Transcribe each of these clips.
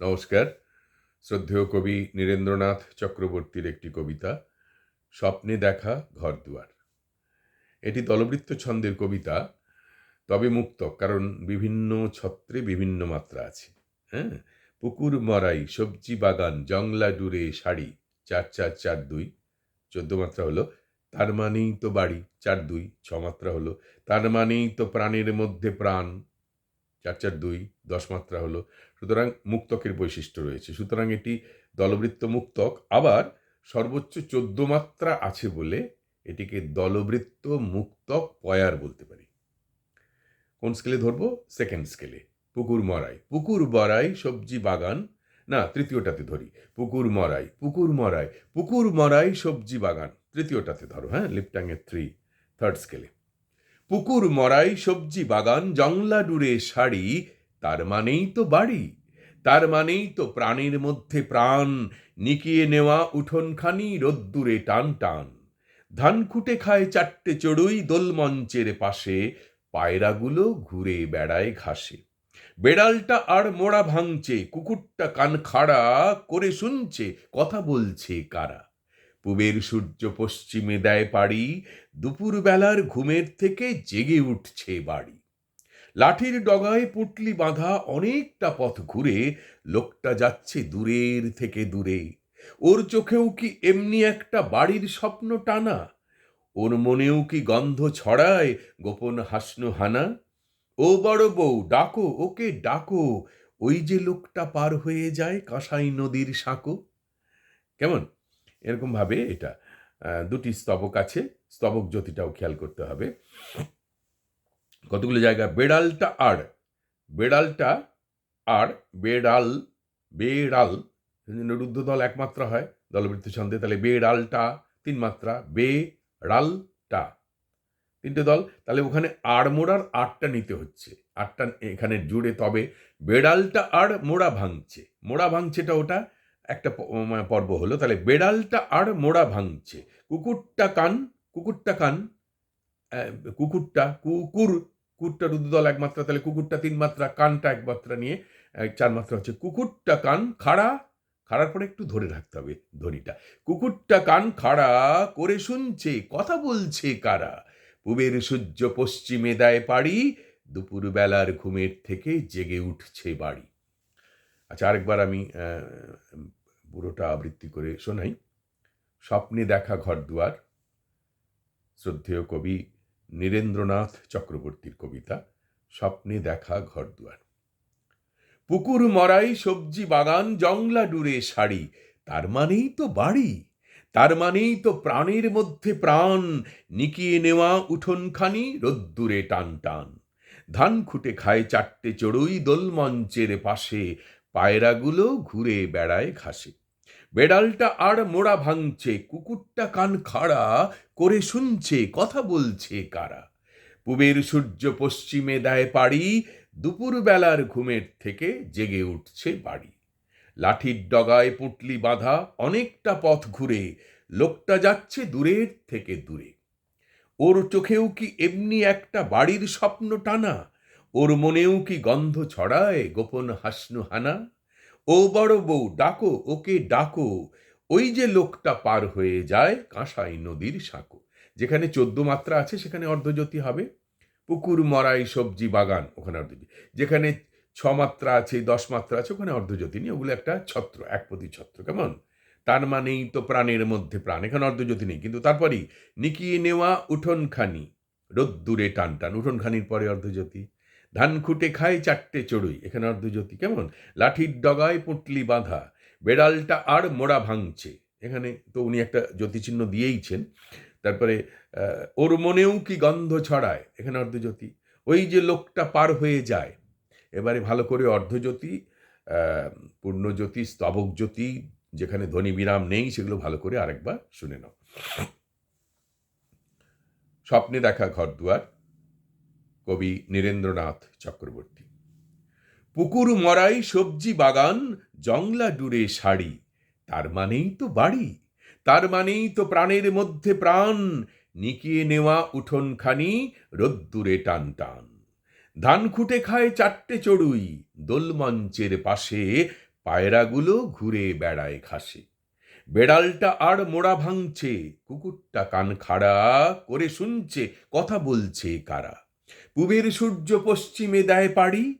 নমস্কার। শ্রদ্ধেয় কবি নীরেন্দ্রনাথ চক্রবর্তীর একটি কবিতা, স্বপ্নে দেখা ঘর দুয়ার। এটি দলবৃত্ত ছন্দের কবিতা, তবে মুক্ত, কারণ বিভিন্ন ছত্রে বিভিন্ন মাত্রা আছে। হ্যাঁ পুকুর মরাই, সবজি বাগান, জংলা ডুরে শাড়ি চার চার চার দুই, চোদ্দ মাত্রা হলো তার মানেই তো বাড়ি, চার দুই, ছ মাত্রা হলো তার মানেই তো প্রাণের মধ্যে প্রাণ। চার চার দুই, দশ মাত্রা হলো। সুতরাং মুক্তকের বৈশিষ্ট্য রয়েছে। সুতরাং এটি দলবৃত্ত মুক্তক। আবার সর্বোচ্চ চোদ্দ মাত্রা আছে বলে এটিকে দলবৃত্ত মুক্তক পয়ার বলতে পারি। কোন স্কেলে ধরবো? সেকেন্ড স্কেলে পুকুর মরাই। পুকুর বরাই সবজি বাগান। না, তৃতীয়টাতে ধরি। পুকুর মরাই পুকুর মরাই পুকুর মরাই সবজি বাগান। তৃতীয়টাতে ধরো হ্যাঁ? লিপটাঙ্গের থ্রি থার্ড স্কেলে পুকুর মরাই সবজি বাগান, জংলা ডুরে শাড়ি তার মানেই তো বাড়ি। তার মানেই তো প্রাণের মধ্যে প্রাণ। নিকিয়ে নেওয়া উঠোনখানি রোদ্দুরে টান টান। ধান খুঁটে খায় চারটে চড়ুই দোলমঞ্চের পাশে, পায়রাগুলো ঘুরে বেড়ায় ঘাসে। বেড়ালটা আর মোড়া ভাঙছে, কুকুরটা কান খাড়া করে শুনছে, কথা বলছে কারা। পুবের সূর্য পশ্চিমে দেয় পাড়ি, দুপুরবেলার ঘুমের থেকে জেগে উঠছে বাড়ি। লাঠির ডগায় পুটলি বাঁধা অনেকটা পথ ঘুরে লোকটা যাচ্ছে দূরের থেকে দূরে। ওর চোখেও কি এমনি একটা বাড়ির স্বপ্ন টানা? ওর মনেও কি গন্ধ ছড়ায় গোপন হাসনু হানা? ও বড় বউ, ডাকো, ওকে ডাকো, ওই যে লোকটা পার হয়ে যায় কাঁসাই নদীর সাঁকো। কেমন? এরকম ভাবে এটা দুটি স্তবক আছে, স্তবক জ্যোতিটাও খেয়াল করতে হবে। কতগুলো জায়গা? বেড়ালটা আর বেড়ালটা আর, বেড়াল বেড়াল রুদ্ধদল দল মাত্রা হয় দলবৃত্ত ছন্দে, তাহলে বেড়ালটা তিন মাত্রা, বেড়ালটা তিনটে দল, তাহলে ওখানে আর মোড়ার আটটা নিতে হচ্ছে, আটটা এখানে জুড়ে, তবে বেড়ালটা আর মোড়া ভাঙছে, মোড়া ভাঙছেটা ওটা একটা মানে পর্ব হলো, তাহলে বেড়ালটা আর মোড়া ভাঙছে। কুকুরটা কান কুকুরটা কান কুকুরটা, কুকুর, কুকুরটা রুদ্রদল এক মাত্রা, তাহলে কুকুরটা তিন মাত্রা, কানটা এক মাত্রা নিয়ে চার মাত্রা হচ্ছে কুকুরটা কান, খাড়া, খাড়ার পরে একটু ধরে রাখতে হবে ধ্বনিটা। কুকুরটা কান, খাড়া করে শুনছে, কথা বলছে কারা? পুবের সূর্য পশ্চিমে দেয় পাড়ি দুপুর বেলার ঘুমের থেকে জেগে উঠছে বাড়ি। আচ্ছা আরেকবার আমি পুরোটা আবৃত্তি করে, শোনাই, স্বপ্নে দেখা ঘরদুয়ার শ্রদ্ধেয় কবি নীরেন্দ্রনাথ চক্রবর্তীর কবিতা, স্বপ্নে দেখা ঘরদুয়ার পুকুর মরাই সবজি বাগান, জংলা ডুরে শাড়ি তার মানেই তো বাড়ি, তার মানেই তো প্রাণের মধ্যে প্রাণ। নিকিয়ে নেওয়া উঠোনখানি রোদ্দুরে টান টান। ধান খুঁটে খায় চারটে চড়ুই দোলমঞ্চের পাশে। পায়রাগুলো ঘুরে বেড়ায় ঘাসে। বেড়ালটা আর মোড়া ভাঙছে, কুকুরটা কান খাড়া করে শুনছে, কথা বলছে কারা। পুবের সূর্য পশ্চিমে দেয় পাড়ি, দুপুরবেলার ঘুমের থেকে জেগে উঠছে বাড়ি। লাঠির ডগায় পুটলি বাঁধা অনেকটা পথ ঘুরে, লোকটা যাচ্ছে দূরের থেকে দূরে। ওর চোখেও কি এমনি একটা বাড়ির স্বপ্ন টানা? ওর মনেও কি গন্ধ ছড়ায় গোপন হাসনু হানা? ও বড় বউ, ডাকো, ওকে ডাকো। ওই যে লোকটা পার হয়ে যায় কাঁসাই নদীর সাঁকো। যেখানে চোদ্দ মাত্রা আছে, সেখানে অর্ধজ্যোতি হবে। পুকুর, মরাই, সবজি, বাগান, ওখানে অর্ধজ্যোতি। যেখানে ছ মাত্রা আছে, দশ মাত্রা আছে, ওখানে অর্ধজ্যোতি নেই। ওগুলো একটা ছত্র একপতি ছত্র, কেমন? তার মানেই তো প্রাণের মধ্যে প্রাণ। এখানে অর্ধজ্যোতি নেই। কিন্তু তারপরেই নিকিয়ে নেওয়া উঠোনখানি। রোদ্দুরে টান টান উঠোনখানির পরে অর্ধজ্যোতি। ধান খুঁটে খায় চারটে চড়ুই। এখানে অর্ধজ্যোতি কেমন? লাঠির ডগায় পুটলি বাঁধা, বেড়ালটা আর মোড়া ভাঙছে। এখানে তো উনি একটা জ্যোতিচিহ্ন দিয়েইছেন। তারপরে ওর মনেও কি গন্ধ ছড়ায়? এখানে অর্ধজ্যোতি ওই যে লোকটা পার হয়ে যায়। এবারে ভালো করে অর্ধজ্যোতি পূর্ণজ্যোতি স্তবক জ্যোতি যেখানে ধ্বনি বিরাম নেই, সেগুলো ভালো করে আরেকবার শুনে নাও। স্বপ্নে দেখা ঘরদুয়ার কবি নীরেন্দ্রনাথ চক্রবর্তী। পুকুর মরাই সবজি বাগান, জংলা ডুরে শাড়ি। তার মানেই তো বাড়ি, তার মানেই তো প্রাণের মধ্যে প্রাণ। নিকিয়ে নেওয়া উঠোনখানি রোদ্দুরে টান টান। ধান খুঁটে খায় চারটে চড়ুই, দোলমঞ্চের পাশে পায়রাগুলো ঘুরে বেড়ায় ঘাসে। বেড়ালটা আর মোড়া ভাঙছে, কুকুরটা কান খাড়া করে শুনছে, কথা বলছে কারা। পুবের সূর্য পশ্চিমে দেয় পাড়ি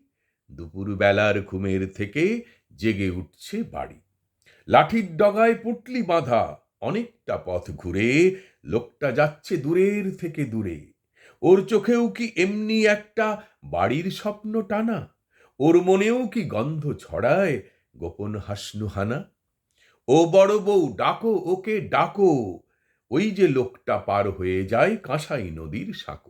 দুপুর বেলার ঘুমের থেকে জেগে উঠছে বাড়ি। লাঠির ডগায় পুটলি বাঁধা, অনেকটা পথ ঘুরে লোকটা যাচ্ছে দূরের থেকে দূরে। ওর চোখেও কি এমনি একটা বাড়ির স্বপ্ন টানা? ওর মনেও কি গন্ধ ছড়ায় গোপন হাসনুহানা? ও বড় বউ, ডাকো, ওকে ডাকো। ওই যে লোকটা পার হয়ে যায় কাঁসাই নদীর সাঁকো।